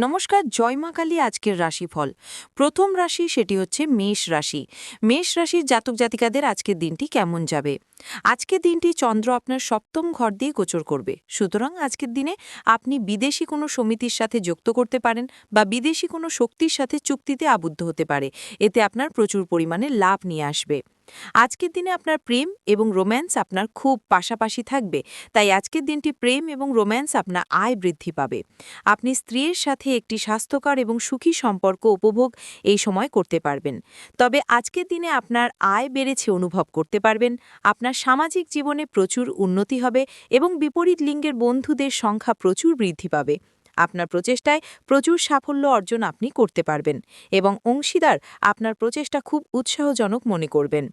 নমস্কার, জয় মা কালী আজকের রাশিফল। প্রথম রাশি সেটি হচ্ছে মেষ রাশি। মেষ রাশির জাতক জাতিকাদের আজকের দিনটি কেমন যাবে? আজকের দিনটি চন্দ্র আপনার সপ্তম ঘর দিয়ে গোচর করবে। সুতরাং আজকের দিনে আপনি বিদেশি কোনো সমিতির সাথে যুক্ত করতে পারেন বা বিদেশি কোনো শক্তির সাথে চুক্তিতে আবদ্ধ হতে পারে। এতে আপনার প্রচুর পরিমাণে লাভ নিয়ে আসবে। আজকের দিনে আপনার প্রেম এবং রোম্যান্স আপনার খুব পাশাপাশি থাকবে, তাই আজকের দিনটি প্রেম এবং রোম্যান্স আপনার আয় বৃদ্ধি পাবে। আপনি স্ত্রীর সাথে একটি স্বাস্থ্যকর এবং সুখী সম্পর্ক উপভোগ এই সময় করতে পারবেন। তবে আজকের দিনে আপনার আয় বেড়েছে অনুভব করতে পারবেন, আপনার সামাজিক জীবনে প্রচুর উন্নতি হবে এবং বিপরীত লিঙ্গের বন্ধুদের সংখ্যা প্রচুর বৃদ্ধি পাবে। আপনার প্রচেষ্টায় প্রচুর সাফল্য অর্জন আপনি করতে পারবেন এবং অংশীদার আপনার প্রচেষ্টা খুব উৎসাহজনক মনে করবেন।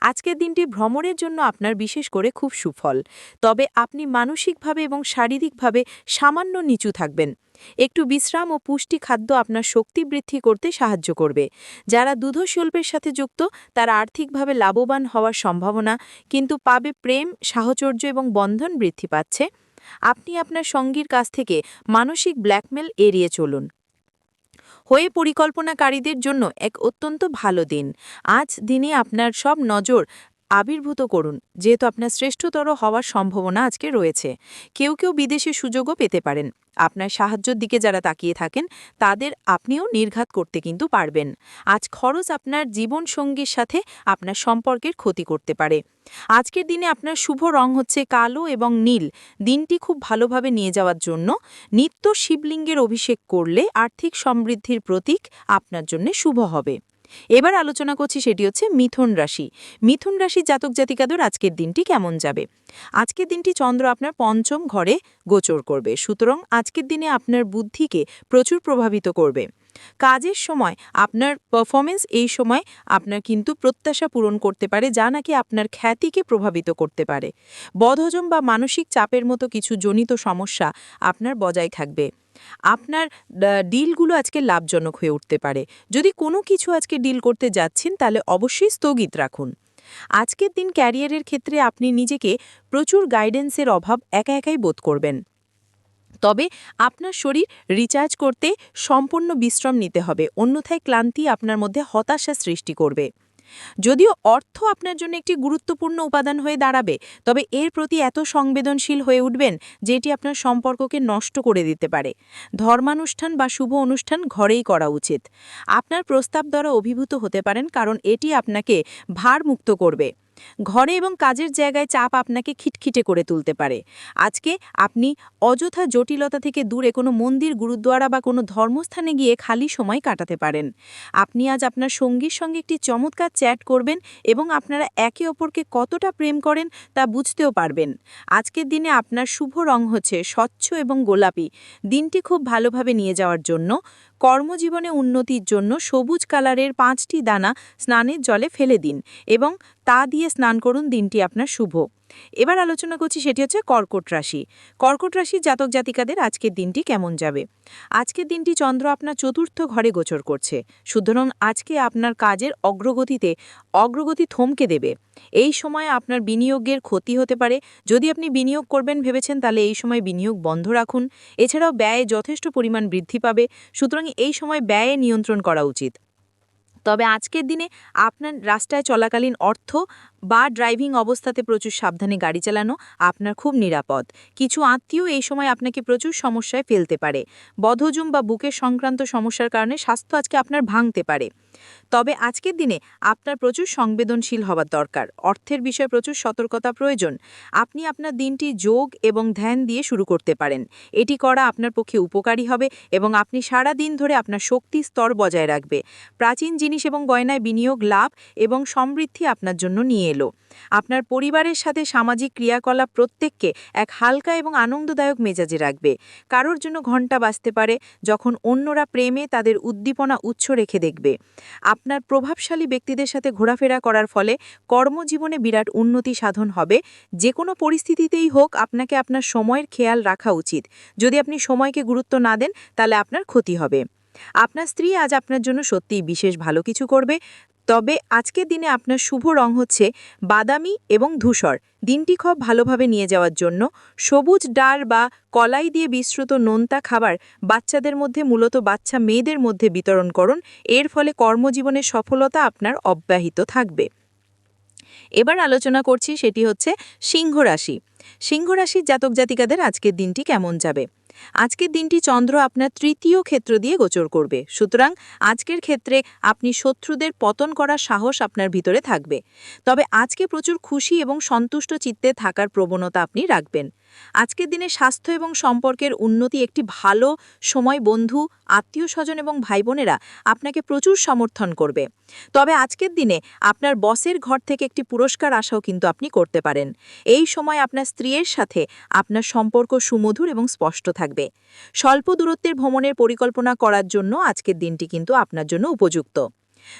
আজকের দিনটি ভ্রমণের জন্য আপনার বিশেষ করে খুব সুফল। তবে আপনি মানসিকভাবে এবং শারীরিকভাবে সামান্য নিচু থাকবেন। একটু বিশ্রাম ও পুষ্টি খাদ্য আপনার শক্তি বৃদ্ধি করতে সাহায্য করবে। যারা দুধশিল্পের সাথে যুক্ত, তারা আর্থিকভাবে লাভবান হওয়ার সম্ভাবনা, কিন্তু পাবে প্রেম, সাহচর্য এবং বন্ধন বৃদ্ধি পাচ্ছে। আপনি আপনার সঙ্গীর কাছ থেকে মানসিক ব্ল্যাকমেল এড়িয়ে চলুন। হয়ে পরিকল্পনাকারীদের জন্য এক অত্যন্ত ভালো দিন। আজ দিনে আপনার সব নজর আবির্ভূত করুন, যেহেতু আপনার শ্রেষ্ঠতর হওয়ার সম্ভাবনা আজকে রয়েছে। কেউ কেউ বিদেশে সুযোগও পেতে পারেন। আপনার সাহায্যের দিকে যারা তাকিয়ে থাকেন, তাদের আপনিও নির্ঘাত করতে কিন্তু পারবেন। আজ খরচ আপনার জীবনসঙ্গীর সাথে আপনার সম্পর্কের ক্ষতি করতে পারে। আজকের দিনে আপনার শুভ রং হচ্ছে কালো এবং নীল। দিনটি খুব ভালোভাবে নিয়ে যাওয়ার জন্য নিত্য শিবলিঙ্গের অভিষেক করলে আর্থিক সমৃদ্ধির প্রতীক আপনার জন্য শুভ হবে। এবার আলোচনা করছি সেটি হচ্ছে মিথুন রাশি। মিথুন রাশির জাতক জাতিকাদের আজকের দিনটি কেমন যাবে? আজকের দিনটি চন্দ্র আপনার পঞ্চম ঘরে গোচর করবে। সুতরাং আজকের দিনে আপনার বুদ্ধিকে প্রচুর প্রভাবিত করবে। কাজের সময় আপনার পারফরমেন্স এই সময় আপনার কিন্তু প্রত্যাশা পূরণ করতে পারে, যা নাকি আপনার খ্যাতিকে প্রভাবিত করতে পারে। বদহজম বা মানসিক চাপের মতো কিছু জনিত সমস্যা আপনার বজায় থাকবে। আপনার ডিলগুলো আজকে লাভজনক হয়ে উঠতে পারে। যদি কোনো কিছু আজকে ডিল করতে যাচ্ছেন, তাহলে অবশ্যই স্থগিত রাখুন। আজকের দিন ক্যারিয়ারের ক্ষেত্রে আপনি নিজেকে প্রচুর গাইডেন্সের অভাব একা একাই বোধ করবেন। তবে আপনার শরীর রিচার্জ করতে সম্পূর্ণ বিশ্রাম নিতে হবে। অন্যথায় ক্লান্তি আপনার মধ্যে হতাশা সৃষ্টি করবে। যদিও অর্থ আপনার জন্য একটি গুরুত্বপূর্ণ উপাদান হয়ে দাঁড়াবে, তবে এর প্রতি এত সংবেদনশীল হয়ে উঠবেন যে এটি আপনার সম্পর্ককে নষ্ট করে দিতে পারে। ধর্মানুষ্ঠান বা শুভ অনুষ্ঠান ঘরেই করা উচিত। আপনার প্রস্তাব দ্বারা অভিভূত হতে পারেন, কারণ এটি আপনাকে ভারমুক্ত করবে। ঘরে এবং কাজের জায়গায় চাপ আপনাকে খিটখিটে করে তুলতে পারে। আজকে আপনি অযথা জটিলতা থেকে দূরে কোনো মন্দির, গুরুদ্বারা বা কোনো ধর্মস্থানে গিয়ে খালি সময় কাটাতে পারেন। আপনি আজ আপনার সঙ্গীর সঙ্গে একটি চমৎকার চ্যাট করবেন এবং আপনারা একে অপরকে কতটা প্রেম করেন তা বুঝতেও পারবেন। আজকের দিনে আপনার শুভ রং হচ্ছে স্বচ্ছ এবং গোলাপি। দিনটি খুব ভালোভাবে নিয়ে যাওয়ার জন্য কর্মজীবনে উন্নতির জন্য সবুজ কালারের পাঁচটি দানা স্নানের জলে ফেলে দিন এবং তা দিয়ে স্নান করুন। দিনটি আপনার শুভ। এবার আলোচনা করছি সেটি হচ্ছে কর্কট রাশি। কর্কট রাশির জাতক জাতিকাদের আজকের দিনটি কেমন যাবে? আজকের দিনটি চন্দ্র আপনার চতুর্থ ঘরে গোচর করছে। সুতরাং আজকে আপনার কাজের অগ্রগতিতে অগ্রগতি থমকে দেবে। এই সময় আপনার বিনিয়োগের ক্ষতি হতে পারে। যদি আপনি বিনিয়োগ করবেন ভেবেছেন, তাহলে এই সময় বিনিয়োগ বন্ধ রাখুন। এছাড়াও ব্যয় যথেষ্ট পরিমাণ বৃদ্ধি পাবে। সুতরাং এই সময় ব্যয়ে নিয়ন্ত্রণ করা উচিত। তবে আজকের দিনে আপনার রাস্তায় চলাকালীন অর্থ বা ড্রাইভিং অবস্থাতে প্রচুর সাবধানে গাড়ি চালানো আপনার খুব নিরাপদ। কিছু আত্মীয় এই সময় আপনাকে প্রচুর সমস্যায় ফেলতে পারে। বধজুম বা বুকের সংক্রান্ত সমস্যার কারণে স্বাস্থ্য আজকে আপনার ভাঙতে পারে। তবে আজকের দিনে আপনার প্রচুর সংবেদনশীল হওয়ার দরকার। অর্থের বিষয়ে প্রচুর সতর্কতা প্রয়োজন। আপনি আপনার দিনটি যোগ এবং ধ্যান দিয়ে শুরু করতে পারেন। এটি করা আপনার পক্ষে উপকারী হবে এবং আপনি সারা দিন ধরে আপনার শক্তি স্তর বজায় রাখবে। প্রাচীন জিনিস এবং গয়নায় বিনিয়োগ লাভ এবং সমৃদ্ধি আপনার জন্য নিয়ে এলো। আপনার পরিবারের সাথে সামাজিক ক্রিয়াকলাপ প্রত্যেককে এক হালকা এবং আনন্দদায়ক মেজাজে রাখবে। কারোর জন্য ঘণ্টা বাজতে পারে যখন অন্যরা প্রেমে তাদের উদ্দীপনা উচ্চ রেখে দেখবে। আপনার প্রভাবশালী ব্যক্তিদের সাথে ঘোরাফেরা করার ফলে কর্মজীবনে বিরাট উন্নতি সাধন হবে। যে কোনো পরিস্থিতিতেই হোক, আপনাকে আপনার সময়ের খেয়াল রাখা উচিত। যদি আপনি সময়কে গুরুত্ব না দেন, তাহলে আপনার ক্ষতি হবে। আপনার স্ত্রী আজ আপনার জন্য সত্যিই বিশেষ ভালো কিছু করবে। তবে আজকের দিনে আপনার শুভ রং হচ্ছে বাদামি এবং ধূসর। দিনটি খুব ভালোভাবে নিয়ে যাওয়ার জন্য সবুজ ডাল বা কলাই দিয়ে বিস্মৃত নোনতা খাবার বাচ্চাদের মধ্যে, মূলত বাচ্চা মেয়েদের মধ্যে বিতরণ করুন। এর ফলে কর্মজীবনের সফলতা আপনার অব্যাহিত থাকবে। এবার আলোচনা করছি সেটি হচ্ছে সিংহ রাশি। সিংহ রাশির জাতক জাতিকাদের আজকের দিনটি কেমন যাবে? আজকের দিনটি চন্দ্র আপনার তৃতীয় ক্ষেত্র দিয়ে গোচর করবে। সুতরাং আজকের ক্ষেত্রে আপনি শত্রুদের পতন করার সাহস আপনার ভিতরে থাকবে। তবে আজকে প্রচুর খুশি এবং সন্তুষ্ট চিত্তে থাকার প্রবণতা আপনি রাখবেন। আজকের দিনে স্বাস্থ্য এবং সম্পর্কের উন্নতি একটি ভালো সময় বন্ধু, আত্মীয় স্বজন এবং ভাই বোনেরা আপনাকে প্রচুর সমর্থন করবে। তবে আজকের দিনে আপনার বসের ঘর থেকে একটি পুরস্কার আশাও কিন্তু আপনি করতে পারেন। এই সময় আপনার স্ত্রীর সাথে আপনার সম্পর্ক সুমধুর এবং স্পষ্ট থাকবে। স্বল্প দূরত্বের ভ্রমণের পরিকল্পনা করার জন্য আজকের দিনটি কিন্তু আপনার জন্য উপযুক্ত।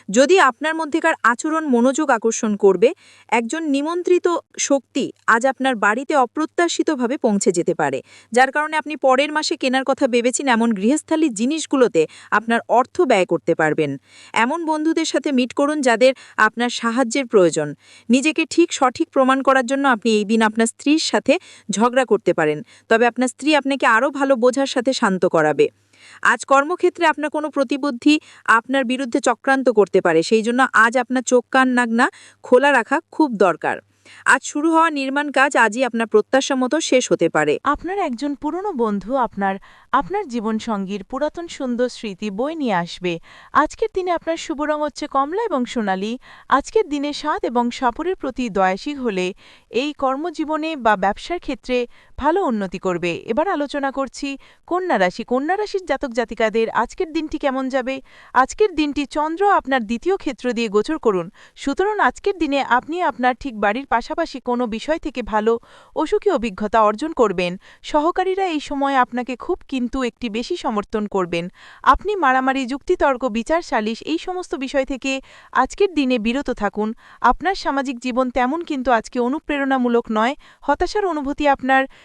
যদি আপনার মধ্যেকার আচরণ মনোযোগ আকর্ষণ করবে, একজন নিমন্ত্রিত শক্তি আজ আপনার বাড়িতে অপ্রত্যাশিতভাবে পৌঁছে যেতে পারে। যার কারণে আপনি পরের মাসে কেনার কথা ভেবেছেন এমন গৃহস্থালী জিনিসগুলোতে আপনার অর্থ ব্যয় করতে পারবেন। এমন বন্ধুদের সাথে মিট করুন যাদের আপনার সাহায্যের প্রয়োজন। নিজেকে ঠিক সঠিক প্রমাণ করার জন্য আপনি এই দিন আপনার স্ত্রীর সাথে ঝগড়া করতে পারেন। তবে আপনার স্ত্রী আপনাকে আরও ভালো বোঝার সাথে শান্ত করাবে। আজ কর্মক্ষেত্রে আপনার কোনো প্রতিবুদ্ধি আপনার বিরুদ্ধে চক্রান্ত করতে পারে। সেই জন্য আজ আপনার চোখ, কান, নাগনা খোলা রাখা খুব দরকার। আজ শুরু হওয়া নির্মাণ কাজ আজই আপনার প্রত্যাশা মতো শেষ হতে পারে। আপনার একজন পুরনো বন্ধু আপনার আপনার জীবনসঙ্গীর পুরাতন সুন্দর স্মৃতি বই নিয়ে আসবে। আজকের দিনে আপনার শুভ রং হচ্ছে কমলা এবং সোনালী। আজকের দিনে স্বাদ এবং সাপরের প্রতি দয়াশীল হলে এই কর্মজীবনে বা ব্যবসার ক্ষেত্রে ভালো উন্নতি করবে। এবার আলোচনা করছি কন্যা রাশি। কন্যা রাশির জাতক জাতিকাদের আজকের দিনটি কেমন যাবে? আজকের দিনটি চন্দ্র আপনার দ্বিতীয় ক্ষেত্র দিয়ে গোচর করুন। সুতরাং আজকের দিনে আপনি আপনার ঠিক বাড়ির পাশাপাশি কোনো বিষয় থেকে ভালো অসুখী অভিজ্ঞতা অর্জন করবেন। সহকারীরা এই সময় আপনাকে খুব কিন্তু একটি বেশি সমর্থন করবেন। আপনি মারামারি, যুক্তিতর্ক, বিচার, সালিশ এই সমস্ত বিষয় থেকে আজকের দিনে বিরত থাকুন। আপনার সামাজিক জীবন তেমন কিন্তু আজকে অনুপ্রেরণামূলক নয়। হতাশার অনুভূতি আপনার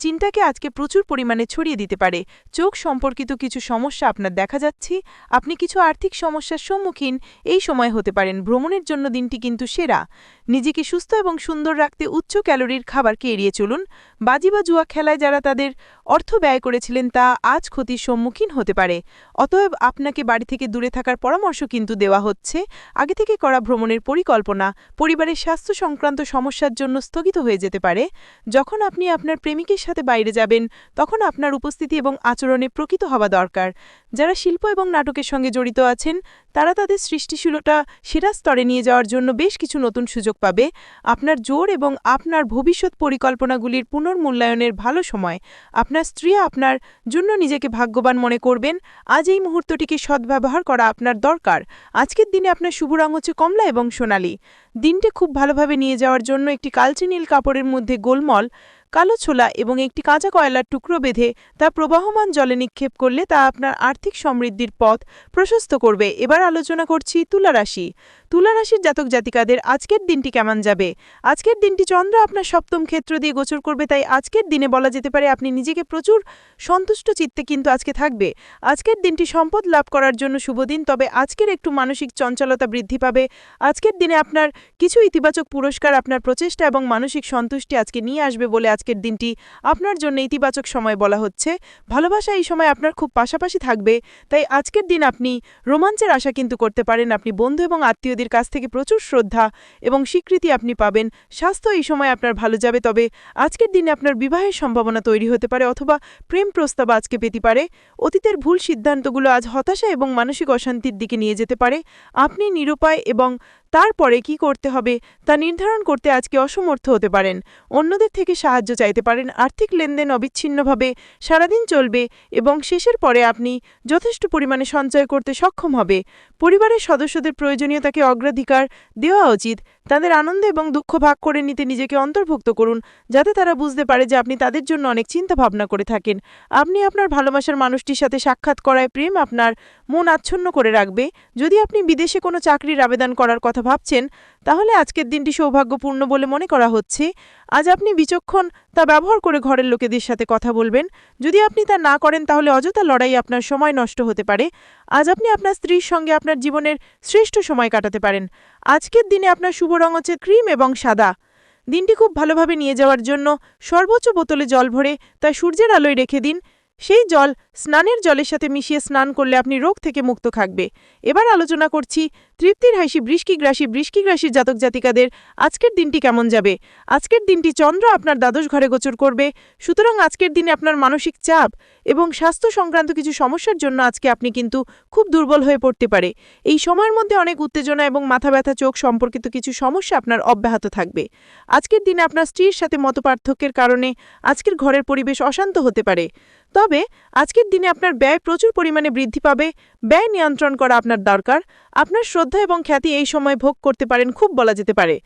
চিন্তাকে আজকে প্রচুর পরিমাণে ছড়িয়ে দিতে পারে। চোখ সম্পর্কিত কিছু সমস্যা আপনার দেখা যাচ্ছে। আপনি কিছু আর্থিক সমস্যার সম্মুখীন এই সময় হতে পারেন। ভ্রমণের জন্য দিনটি কিন্তু সেরা। নিজেকে সুস্থ এবং সুন্দর রাখতে উচ্চ ক্যালোরির খাবারকে এড়িয়ে চলুন। বাজি বা জুয়া খেলায় যারা তাদের অর্থ ব্যয় করেছিলেন তা আজ ক্ষতির সম্মুখীন হতে পারে। অতএব আপনাকে বাড়ি থেকে দূরে থাকার পরামর্শ কিন্তু দেওয়া হচ্ছে। আগে থেকে করা ভ্রমণের পরিকল্পনা পরিবারের স্বাস্থ্য সংক্রান্ত সমস্যার জন্য স্থগিত হয়ে যেতে পারে। যখন আপনি আপনার প্রেমিকের সাথে বাইরে যাবেন, তখন আপনার উপস্থিতি এবং আচরণে প্রকৃত হওয়া দরকার। যারা শিল্প এবং নাটকের সঙ্গে জড়িত আছেন, তারা তাদের সৃষ্টিশীলতা সেরা স্তরে নিয়ে যাওয়ার জন্য বেশ কিছু নতুন সুযোগ পাবে। আপনার জোর এবং আপনার ভবিষ্যৎ পরিকল্পনাগুলির পুনর্মূল্যায়নের ভালো সময়। আপনার স্ত্রী আপনার জন্য নিজেকে ভাগ্যবান মনে করবেন। আজ এই মুহূর্তটিকে সদ্ব্যবহার করা আপনার দরকার। আজকের দিনে আপনার শুভ রং হচ্ছে কমলা এবং সোনালি। দিনটি খুব ভালোভাবে নিয়ে যাওয়ার জন্য একটি কালচে নীল কাপড়ের মধ্যে গোলমল কালো ছোলা এবং একটি কাঁচা কয়লার টুকরো বেঁধে তা প্রবাহমান জলে নিক্ষেপ করলে তা আপনার আর্থিক সমৃদ্ধির পথ প্রশস্ত করবে। এবার আলোচনা করছি তুলা রাশি। তুলা রাশির জাতক জাতিকাদের আজকের দিনটি কেমন যাবে? আজকের দিনটি চন্দ্র আপনার সপ্তম ক্ষেত্র দিয়ে গোচর করবে, তাই আজকের দিনে বলা যেতে পারে আপনি নিজেকে প্রচুর সন্তুষ্ট চিত্তে কিন্তু আজকে থাকবে। আজকের দিনটি সম্পদ লাভ করার জন্য শুভ দিন, তবে আজকের একটু মানসিক চঞ্চলতা বৃদ্ধি পাবে। আজকের দিনে আপনার কিছু ইতিবাচক পুরস্কার, আপনার প্রচেষ্টা এবং মানসিক সন্তুষ্টি আজকে নিয়ে আসবে বলে আজকের দিনটি আপনার জন্য ইতিবাচক সময় বলা হচ্ছে। ভালোবাসা এই সময় আপনার খুব পাশাপাশি থাকবে। তাই আজকের দিন আপনি রোমাঞ্চের আশা কিন্তু করতে পারেন। আপনি বন্ধু এবং আত্মীয়দের কাছ থেকে প্রচুর শ্রদ্ধা এবং স্বীকৃতি আপনি পাবেন। স্বাস্থ্য এই সময় আপনার ভালো যাবে। তবে আজকের দিনে আপনার বিবাহের সম্ভাবনা তৈরি হতে পারে অথবা প্রেম প্রস্তাব আজকে পেতে পারে। অতীতের ভুল সিদ্ধান্তগুলো আজ হতাশা এবং মানসিক অশান্তির দিকে নিয়ে যেতে পারে। আপনি নিরুপায় এবং তারপরে কি করতে হবে তা নির্ধারণ করতে আজকে অসমর্থ হতে পারেন। অন্যদের থেকে সাহায্য চাইতে পারেন। আর্থিক লেনদেন অবিচ্ছিন্নভাবে সারাদিন চলবে এবং শেষের পরে আপনি যথেষ্ট পরিমাণে সঞ্চয় করতে সক্ষম হবে। পরিবারের সদস্যদের প্রয়োজনীয়তাকে অগ্রাধিকার দেওয়া উচিত। তাদের আনন্দ এবং দুঃখ ভাগ করে নিতে নিজেকে অন্তর্ভুক্ত করুন, যাতে তারা বুঝতে পারে যে আপনি তাদের জন্য অনেক চিন্তা ভাবনা করে থাকেন। আপনি আপনার ভালোবাসার মানুষটির সাথে সাক্ষাৎ করায় প্রেম আপনার মন আচ্ছন্ন করে রাখবে। যদি আপনি বিদেশে কোনো চাকরির আবেদন করার কথা ভাবছেন, তাহলে আজকের দিনটি সৌভাগ্যপূর্ণ বলে মনে করা হচ্ছে। আজ আপনি বিচক্ষণ, তা ব্যবহার করে ঘরের লোকেদের সাথে কথা বলবেন। যদি আপনি তা না করেন, তাহলে অযথা লড়াই আপনার সময় নষ্ট হতে পারে। আজ আপনি আপনার স্ত্রীর সঙ্গে আপনার জীবনের শ্রেষ্ঠ সময় কাটাতে পারেন। আজকের দিনে আপনার শুভ রং হচ্ছে ক্রিম এবং সাদা। দিনটি খুব ভালোভাবে নিয়ে যাওয়ার জন্য সর্বোচ্চ বোতলে জল ভরে তা সূর্যের আলোয় রেখে দিন। সেই জল স্নানের জলের সাথে মিশিয়ে স্নান করলে আপনি রোগ থেকে মুক্ত থাকবে। এবার আলোচনা করছি তৃপ্তির হাসি বৃষ্কিক রাশি রাশির জাতক জাতিকাদের আজকের দিনটি কেমন যাবে। আজকের দিনটি চন্দ্র আপনার দ্বাদশ ঘরে গোচর করবে। সুতরাং আজকের দিনে আপনার মানসিক চাপ এবং স্বাস্থ্য সংক্রান্ত কিছু সমস্যার জন্য আজকে আপনি কিন্তু খুব দুর্বল হয়ে পড়তে পারে। এই সময়ের মধ্যে অনেক উত্তেজনা এবং মাথা ব্যথা চোখ সম্পর্কিত কিছু সমস্যা আপনার অব্যাহত থাকবে। আজকের দিনে আপনার স্ত্রীর সাথে মতপার্থক্যের কারণে আজকের ঘরের পরিবেশ অশান্ত হতে পারে। তবে আজকের দিনে আপনার ব্যয় প্রচুর পরিমাণে বৃদ্ধি পাবে। ব্যয় নিয়ন্ত্রণ করা আপনার দরকার। আপনার শ্রদ্ধা এবং খ্যাতি এই সময় ভোগ করতে পারেন, খুব বলা যেতে পারে।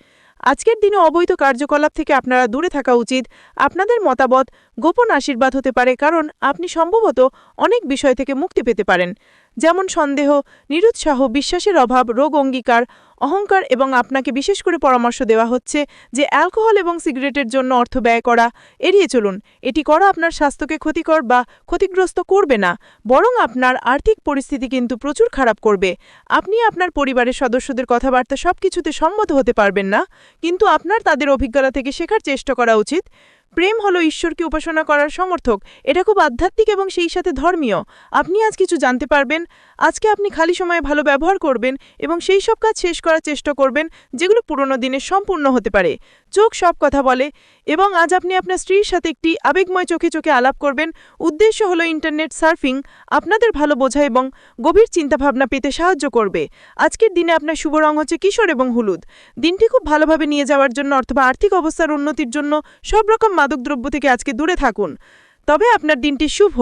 আজকের দিনে অবৈধ কার্যকলাপ থেকে আপনারা দূরে থাকা উচিত। আপনাদের মতামত গোপন আশীর্বাদ হতে পারে, কারণ আপনি সম্ভবত অনেক বিষয় থেকে মুক্তি পেতে পারেন। যেমন সন্দেহ, নিরুৎসাহ, বিশ্বাসের অভাব, রোগ অঙ্গীকার, অহংকার এবং আপনাকে বিশেষ করে পরামর্শ দেওয়া হচ্ছে যে অ্যালকোহল এবং সিগারেটের জন্য অর্থ ব্যয় করা। এড়িয়ে চলুন, এটি করা আপনার স্বাস্থ্যকে ক্ষতিকর বা ক্ষতিগ্রস্ত করবে না, বরং আপনার আর্থিক পরিস্থিতি কিন্তু প্রচুর খারাপ করবে। আপনি আপনার পরিবারের সদস্যদের কথাবার্তা সবকিছুতে সম্মত হতে পারবেন না, কিন্তু আপনার তাদের অভিজ্ঞতা থেকে শেখার চেষ্টা করা উচিত। প্রেম হলো ঈশ্বরকে উপাসনা করার সমর্থক। এটা খুব আধ্যাত্মিক এবং সেই সাথে ধর্মীয়। আপনি আজ কিছু জানতে পারবেন। আজকে আপনি খালি সময়ে ভালো ব্যবহার করবেন এবং সেই সব কাজ শেষ করার চেষ্টা করবেন, যেগুলো পুরনো দিনে সম্পূর্ণ হতে পারে। চোখ সব কথা বলে এবং আজ আপনি আপনার স্ত্রীর সাথে একটি আবেগময় চোখে চোখে আলাপ করবেন। উদ্দেশ্য হলো ইন্টারনেট সার্ফিং। আপনাদের ভালো বোঝা এবং গভীর চিন্তাভাবনা পেতে সাহায্য করবে। আজকের দিনে আপনার শুভ রং হচ্ছে কিশোর এবং হলুদ। দিনটি খুব ভালোভাবে নিয়ে যাওয়ার জন্য অথবা আর্থিক অবস্থার উন্নতির জন্য সব রকম মাদকদ্রব্য থেকে আজকে দূরে থাকুন। তবে আপনার দিনটি শুভ।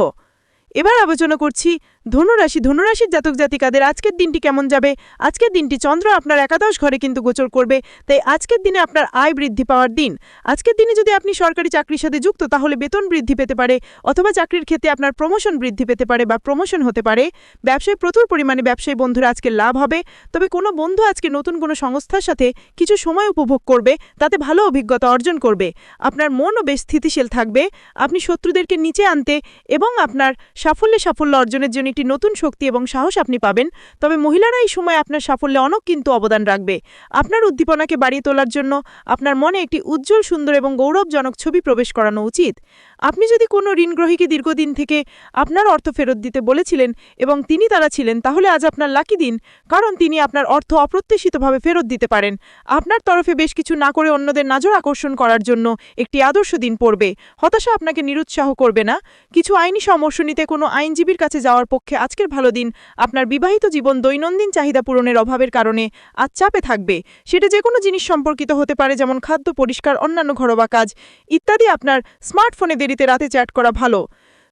এবার আলোচনা করছি ধনুরাশি, ধনুরাশির জাতক জাতিকাদের আজকের দিনটি কেমন যাবে? আজকের দিনটি চন্দ্র আপনার একাদশ ঘরে কিন্তু গোচর করবে, তাই আজকের দিনে আপনার আয় বৃদ্ধি পাওয়ার দিন। আজকের দিনে যদি আপনি সরকারি চাকরির সাথে যুক্ত, তাহলে বেতন বৃদ্ধি পেতে পারে, অথবা চাকরির ক্ষেত্রে আপনার প্রমোশন বৃদ্ধি পেতে পারে বা প্রমোশন হতে পারে। ব্যবসায় প্রচুর পরিমাণে ব্যবসায়ী বন্ধুরা আজকে লাভ হবে, তবে কোনো বন্ধু আজকে নতুন কোনো সংস্থার সাথে কিছু সময় উপভোগ করবে, তাতে ভালো অভিজ্ঞতা অর্জন করবে। আপনার মনও বেশ স্থিতিশীল থাকবে, আপনি শত্রুদেরকে নিচে আনতে এবং আপনার সাফল্যে সাফল্য অর্জনের জন্য একটি নতুন শক্তি এবং সাহস আপনি পাবেন। তবে মহিলারা এই সময় আপনার সাফল্যে অনেক কিন্তু অবদান রাখবে। আপনার উদ্দীপনাকে বাড়িয়ে তোলার জন্য আপনার মনে একটি উজ্জ্বল, সুন্দর এবং গৌরবজনক ছবি প্রবেশ করানো উচিত। আপনি যদি কোনো ঋণগ্রহীকে দীর্ঘদিন থেকে আপনার অর্থ ফেরত দিতে বলেছিলেন এবং তিনি তারা ছিলেন, তাহলে আজ আপনার লাকি দিন, কারণ তিনি আপনার অর্থ অপ্রত্যাশিতভাবে ফেরত দিতে পারেন। আপনার তরফে বেশ কিছু না করে অন্যদের নজর আকর্ষণ করার জন্য একটি আদর্শ দিন পড়বে। হতাশা আপনাকে নিরুৎসাহ করবে না। কিছু আইনি সমস্যা নিতে কোনো আইনজীবীর কাছে যাওয়ার পক্ষে আজকের ভালো দিন আপনার বিবাহিত জীবন দৈনন্দিন চাহিদা পূরণের অভাবের কারণে আজ চাপে থাকবে। সেটা যে কোনো জিনিস সম্পর্কিত হতে পারে, যেমন খাদ্য, পরিষ্কার, অন্যান্য ঘরোয়া কাজ ইত্যাদি। আপনার স্মার্টফোনে দেরিতে রাতে চ্যাট করা ভালো।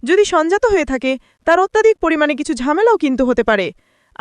যদি সঞ্জাত হয়ে থাকে, তার অত্যাধিক পরিমাণে কিছু ঝামেলাও কিন্তু হতে পারে।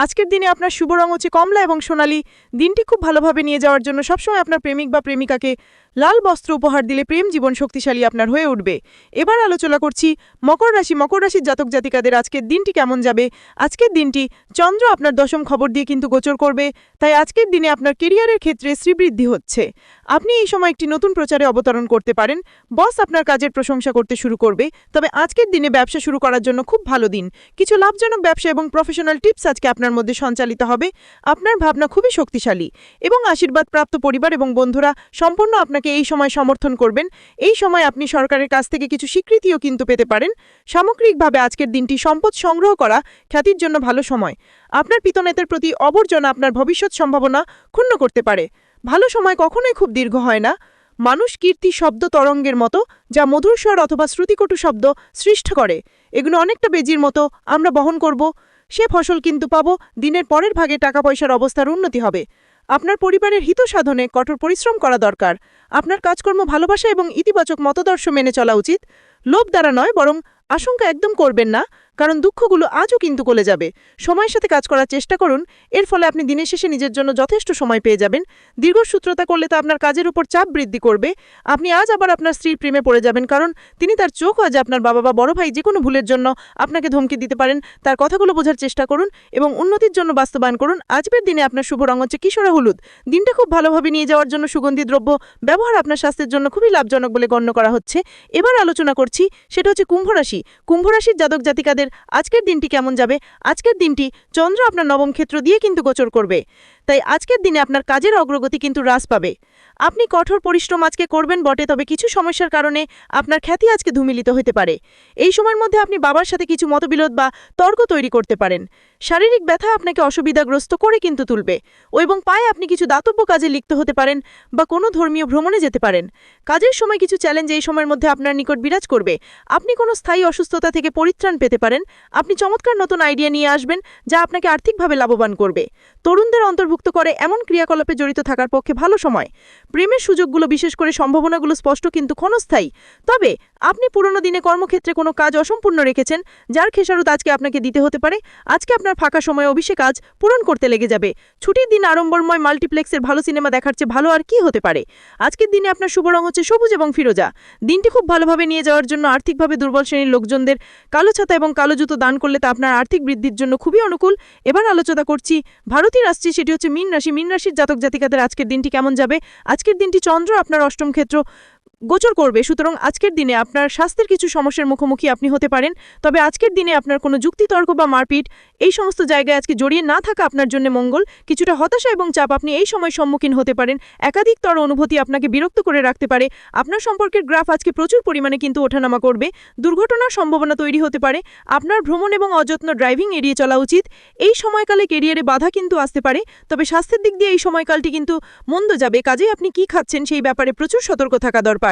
আজকের দিনে আপনার শুভ রং হচ্ছে কমলা এবং সোনালি। দিনটি খুব ভালোভাবে নিয়ে যাওয়ার জন্য সবসময় আপনার প্রেমিক বা প্রেমিকাকে লাল বস্ত্র উপহার দিলে প্রেম জীবন শক্তিশালী আপনার হয়ে উঠবে। এবার আলোচনা করছি মকর রাশি, মকর রাশির জাতক জাতিকাদের আজকের দিনটি কেমন যাবে? আজকের দিনটি চন্দ্র আপনার দশম খবর দিয়ে কিন্তু গোচর করবে, তাই আজকের দিনে আপনার কেরিয়ারের ক্ষেত্রে শ্রীবৃদ্ধি হচ্ছে। আপনি এই সময় একটি নতুন প্রচারে অবতরণ করতে পারেন, বস আপনার কাজের প্রশংসা করতে শুরু করবে, তবে আজকের দিনে ব্যবসা শুরু করার জন্য খুব ভালো দিন। কিছু লাভজনক ব্যবসা এবং প্রফেশনাল টিপস আজকে আপনার মধ্যে সঞ্চালিত হবে, আপনার ভাবনা খুবই শক্তিশালী এবং আশীর্বাদ প্রাপ্ত পরিবার এবং বন্ধুরা সম্পূর্ণ আপনাকে এই সময় সমর্থন করবেন। এই সময় আপনি সরকারের কাছ থেকে কিছু স্বীকৃতিও কিন্তু পেতে পারেন। সামগ্রিকভাবে আজকের দিনটি সম্পদ সংগ্রহ করা খ্যাতির জন্য ভালো সময়। আপনার পিতনেতের প্রতি অবর্জনা আপনার ভবিষ্যৎ সম্ভাবনা ক্ষুণ্ণ করতে পারে। ভালো সময় কখনোই খুব দীর্ঘ হয় না। মানুষ কীর্তি শব্দ তরঙ্গের মতো, যা মধুর স্বর অথবা শ্রুতিকটু শব্দ সৃষ্ট করে। এগুলো অনেকটা বেজির মতো, আমরা বহন করব। সে ফসল কিন্তু পাবো, দিনের পরের ভাগে টাকা পয়সার অবস্থার উন্নতি হবে। আপনার পরিবারের হিত সাধনে কঠোর পরিশ্রম করা দরকার। আপনার কাজকর্ম ভালোবাসা এবং ইতিবাচক মতদর্শ মেনে চলা উচিত। লোভ দ্বারা নয়, বরং আশঙ্কা একদম করবেন না। কারণ দুঃখগুলো আজও কিন্তু গলে যাবে। সময়ের সাথে কাজ করার চেষ্টা করুন, এর ফলে আপনি দিনের শেষে নিজের জন্য যথেষ্ট সময় পেয়ে যাবেন। দীর্ঘসূত্রতা করলে তা আপনার কাজের উপর চাপ বৃদ্ধি করবে। আপনি আজ আবার আপনার স্ত্রীর প্রেমে পড়ে যাবেন কারণ তিনি তার চোখ আজ আপনার বাবা বা বড় ভাই যে কোনো ভুলের জন্য আপনাকে ধমকি দিতে পারেন। তার কথাগুলো বোঝার চেষ্টা করুন এবং উন্নতির জন্য বাস্তবায়ন করুন। আজকের দিনে আপনার শুভ রং হচ্ছে কিশোরা হলুদ। দিনটা খুব ভালোভাবে নিয়ে যাওয়ার জন্য সুগন্ধি দ্রব্য ব্যবহার আপনার স্বাস্থ্যের জন্য খুবই লাভজনক বলে গণ্য করা হচ্ছে। এবার আলোচনা করছি, সেটা হচ্ছে কুম্ভ রাশি। কুম্ভ রাশির জাতক জাতিকাদের আজকের দিনটি কেমন যাবে? আজকের দিনটি চন্দ্র আপনার নবম ক্ষেত্র দিয়ে কিন্তু গোচর করবে। তাই আজকের দিনে আপনার কাজের অগ্রগতি কিন্তু হ্রাস পাবে। আপনি কঠোর পরিশ্রম আজকে করবেন বটে, তবে কিছু সমস্যার কারণে আপনার খ্যাতি আজকে ধুমিলিত হতে পারে। এই সময়ের মধ্যে আপনি বাবার সাথে কিছু মতবিরোধ বা তর্ক তৈরি করতে পারেন। শারীরিক ব্যথা আপনাকে অসুবিধাগ্রস্ত করে কিন্তু তুলবে, ও এবং পায়ে আপনি কিছু দাতব্য কাজে লিপ্ত হতে পারেন বা কোনো ধর্মীয় ভ্রমণে যেতে পারেন। কাজের সময় কিছু চ্যালেঞ্জ এই সময়ের মধ্যে আপনার নিকট বিরাজ করবে। আপনি কোনো স্থায়ী অসুস্থতা থেকে পরিত্রাণ পেতে পারেন। আপনি চমৎকার নতুন আইডিয়া নিয়ে আসবেন যা আপনাকে আর্থিকভাবে লাভবান করবে। তরুণদের অন্তর্ভুক্ত করে এমন ক্রিয়াকলাপে জড়িত থাকার পক্ষে ভালো সময়। প্রেমের সুযোগগুলো বিশেষ করে সম্ভাবনাগুলো স্পষ্ট কিন্তু ক্ষণস্থায়ী। তবে আপনি পুরনো দিনে কর্মক্ষেত্রে কোনো কাজ অসম্পূর্ণ রেখেছেন, যার খেসারত আজকে আপনাকে দিতে হতে পারে? আজকে আপনার ফাঁকা সময়ে অভিষেক কাজ পূরণ করতে লেগে যাবে। ছুটির দিন আড়ম্বরময় মাল্টিপ্লেক্সের ভালো সিনেমা দেখার চেয়ে ভালো আর কি হতে পারে? আজকের দিনে আপনার শুভ রং হচ্ছে সবুজ এবং ফিরোজা। দিনটি খুব ভালোভাবে নিয়ে যাওয়ার জন্য আর্থিকভাবে দুর্বল শ্রেণির লোকজনদের কালো ছাতা এবং কালো জুতো দান করলে তা আপনার আর্থিক বৃদ্ধির জন্য খুবই অনুকূল। এবার আলোচনা করছি ভারতীয় রাশি সেটি হচ্ছে মীন রাশি। মীন রাশির জাতক জাতিকাদের আজকের দিনটি কেমন যাবে? আজকের দিনটি চন্দ্র, আপনার অষ্টম ক্ষেত্র। গোচর করবে। সুতরাং আজকের দিনে আপনার স্বাস্থ্যের কিছু সমস্যার মুখোমুখি আপনি হতে পারেন। তবে আজকের দিনে আপনার কোনো যুক্তিতর্ক বা মারপিট, এই সমস্ত জায়গায় আজকে জড়িয়ে না থাকা আপনার জন্য মঙ্গল। কিছুটা হতাশা এবং চাপ আপনি এই সময় সম্মুখীন হতে পারেন। একাধিকতর অনুভূতি আপনাকে বিরক্ত করে রাখতে পারে। আপনার সম্পর্কের গ্রাফ আজকে প্রচুর পরিমাণে কিন্তু ওঠানামা করবে। দুর্ঘটনার সম্ভাবনা তৈরি হতে পারে। আপনার ভ্রমণ এবং অযত্ন ড্রাইভিং এড়িয়ে চলা উচিত। এই সময়কালে কেরিয়ারে বাধা কিন্তু আসতে পারে। তবে স্বাস্থ্যের দিক দিয়ে এই সময়কালটি কিন্তু মন্দ যাবে। কাজেই আপনি কি খাচ্ছেন সেই ব্যাপারে প্রচুর সতর্ক থাকা দরকার।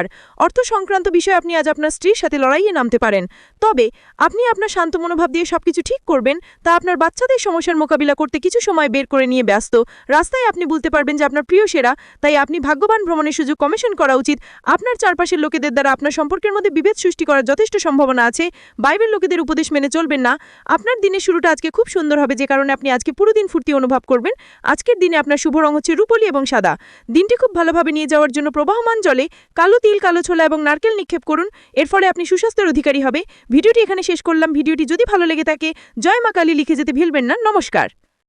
অর্থ সংক্রান্ত বিষয়ে আপনি আজ আপনার স্ত্রীর সাথে লড়াইয়ে নামতে পারেন। তবে আপনি আপনার শান্ত মনোভাব দিয়ে সবকিছু ঠিক করবেন, তা আপনার বাচ্চাদের সমস্যার মোকাবিলা করতে কিছু সময় বের করে নিয়ে ব্যস্ত। রাস্তায় আপনি বলতে পারবেন যে আপনার প্রিয় সেরা, তাই আপনি ভাগ্যবান ভ্রমণের সুযোগ কমিশন করা উচিত। আপনার চারপাশের লোকেদের দ্বারা আপনার সম্পর্কের মধ্যে বিভেদ সৃষ্টি করার যথেষ্ট সম্ভাবনা আছে। বাইবেল লোকেদের উপদেশ মেনে চলবেন না। আপনার দিনের শুরুটা আজকে খুব সুন্দর হবে, যে কারণে আপনি আজকে পুরো দিন ফুর্তি অনুভব করবেন। আজকের দিনে আপনার শুভ রং হচ্ছে রূপলি এবং সাদা। দিনটি খুব ভালোভাবে নিয়ে যাওয়ার জন্য প্রবাহমান জলে কালো তিল, কালো ছোলা এবং নারকেল নিক্ষেপ করুন। এর ফলে আপনি সুস্বাস্থ্যের অধিকারী হবে। ভিডিওটি এখানে শেষ করলাম। ভিডিওটি যদি ভালো লেগে থাকে, জয় মা কালী লিখে যেতে ভিলবেন না। নমস্কার।